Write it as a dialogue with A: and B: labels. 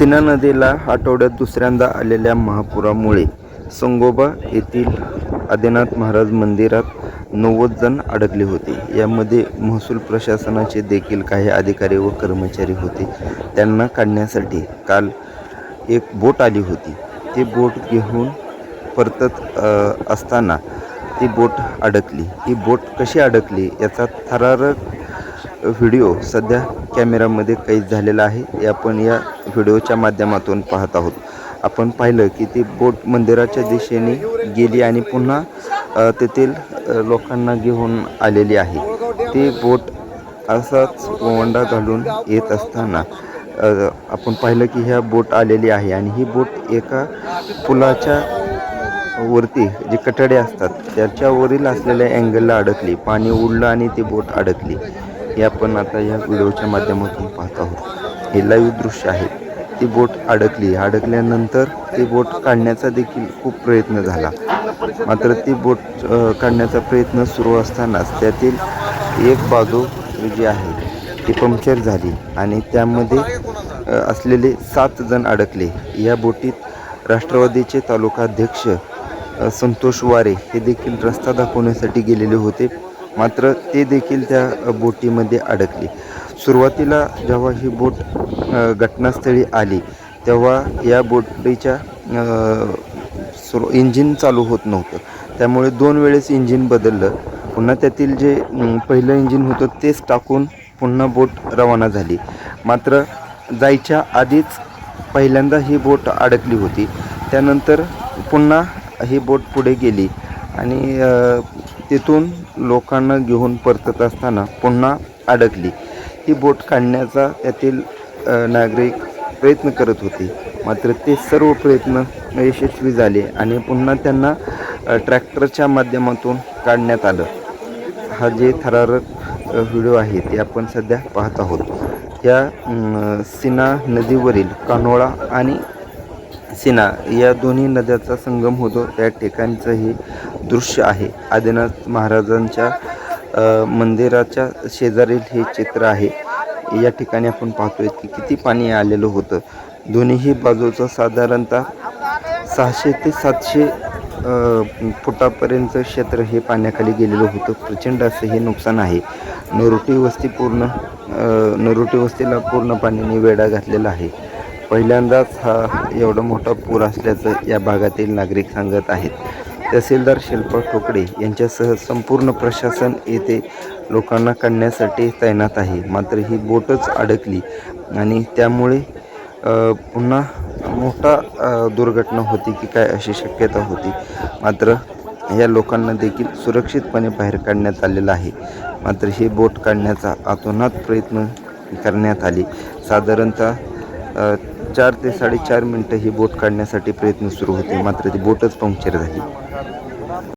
A: Cena नदीला आठवड्यात दुसऱ्यांदा आलेल्या महापुरामुळे संगोबा येथील आदिनाथ महाराज मंदिरात नव्वद जण अडकले होते. यामध्ये महसूल प्रशासनाचे देखील काही अधिकारी व कर्मचारी होते. त्यांना काढण्यासाठी काल एक बोट आली होती. ती बोट घेऊन परतत असताना ती बोट अडकली. ही बोट कशी अडकली याचा थरारक व्हिडिओ सध्या कॅमेरामध्ये कैद झालेला आहे. या आपण या व्हिडिओच्या माध्यमातून पाहत आहोत. आपण पाहिलं की ती बोट मंदिराच्या दिशेने गेली आणि पुन्हा तेथील लोकांना घेऊन आलेली आहे. ती बोट असाच ओवंडा घालून येत असताना आपण पाहिलं की ह्या बोट आलेली आहे आणि ही बोट एका पुलाच्या वरती जे कटडे असतात त्याच्यावरील असलेल्या अँगलला अडकली. पाणी उडलं आणि ती बोट अडकली. हे आपण आता या व्हिडिओच्या माध्यमातून पाहत आहोत. हे लाईव्ह दृश्य आहे. ती बोट अडकली. अडकल्यानंतर ती बोट काढण्याचा देखील खूप प्रयत्न झाला. मात्र ती बोट काढण्याचा प्रयत्न सुरू असतानाच त्यातील एक बाजू जी आहे ती पंक्चर झाली आणि त्यामध्ये असलेले सात जण अडकले. या बोटीत राष्ट्रवादीचे तालुकाध्यक्ष संतोष वारे हे देखील रस्ता दाखवण्यासाठी गेलेले होते. मात्र ते देखील त्या बोटीमध्ये अडकले. सुरुवातीला जेव्हा ही बोट घटनास्थळी आली तेव्हा या बोटीच्या सुरू इंजिन चालू होत नव्हतं. त्यामुळे दोन वेळेस इंजिन बदललं. पुन्हा त्यातील जे पहिलं इंजिन होतं तेच टाकून पुन्हा बोट रवाना झाली. मात्र जायच्या आधीच पहिल्यांदा ही बोट अडकली होती. त्यानंतर पुन्हा ही बोट पुढे गेली आणि तिथून लोकांना घेऊन परतत असताना पुन्हा अडकली. ही बोट काढण्याचा त्यातील नागरिक प्रयत्न करत होते. मात्र ते सर्व प्रयत्न यशस्वी झाले आणि पुन्हा त्यांना ट्रॅक्टरच्या माध्यमातून काढण्यात आलं. हा जे थरारक व्हिडिओ आहे ते आपण सध्या पाहत आहोत. या सिना नदीवरील कानोळा आणि सिना या दोन्ही नद्याचा संगम होतो. त्या ठिकाणचं हे दृश्य आहे. आदिनाथ महाराजांच्या मंदिराच्या शेजारील हे चित्र आहे. या ठिकाणी आपण पाहतोय की किती पाणी आलेलं होतं. दोन्हीही बाजूचं साधारणतः सहाशे ते सातशे फुटापर्यंत क्षेत्र हे पाण्याखाली गेलेलं होतं. प्रचंड असं हे नुकसान आहे. नरोटी वस्ती पूर्ण नरोटी वस्तीला पूर्ण पाण्याने वेढा घातलेला आहे. पहिल्यांदाच हा एवढा मोठा पूर असल्याचं या भागातील नागरिक सांगत आहेत. तहसीलदार शिल्पा ठोकडे यांच्यासह संपूर्ण प्रशासन येथे लोकांना काढण्यासाठी तैनात आहे. मात्र ही बोटच अडकली आणि त्यामुळे पुन्हा मोठा दुर्घटना होती की काय अशी शक्यता होती. मात्र या लोकांना देखील सुरक्षितपणे बाहेर काढण्यात आलेलं आहे. मात्र ही बोट काढण्याचा अतोनात प्रयत्न करण्यात आले. साधारणतः चार ते साडेचार मिनटं ही बोट काढण्यासाठी प्रयत्न सुरू होते. मात्र ती बोटच पंक्चर झाली.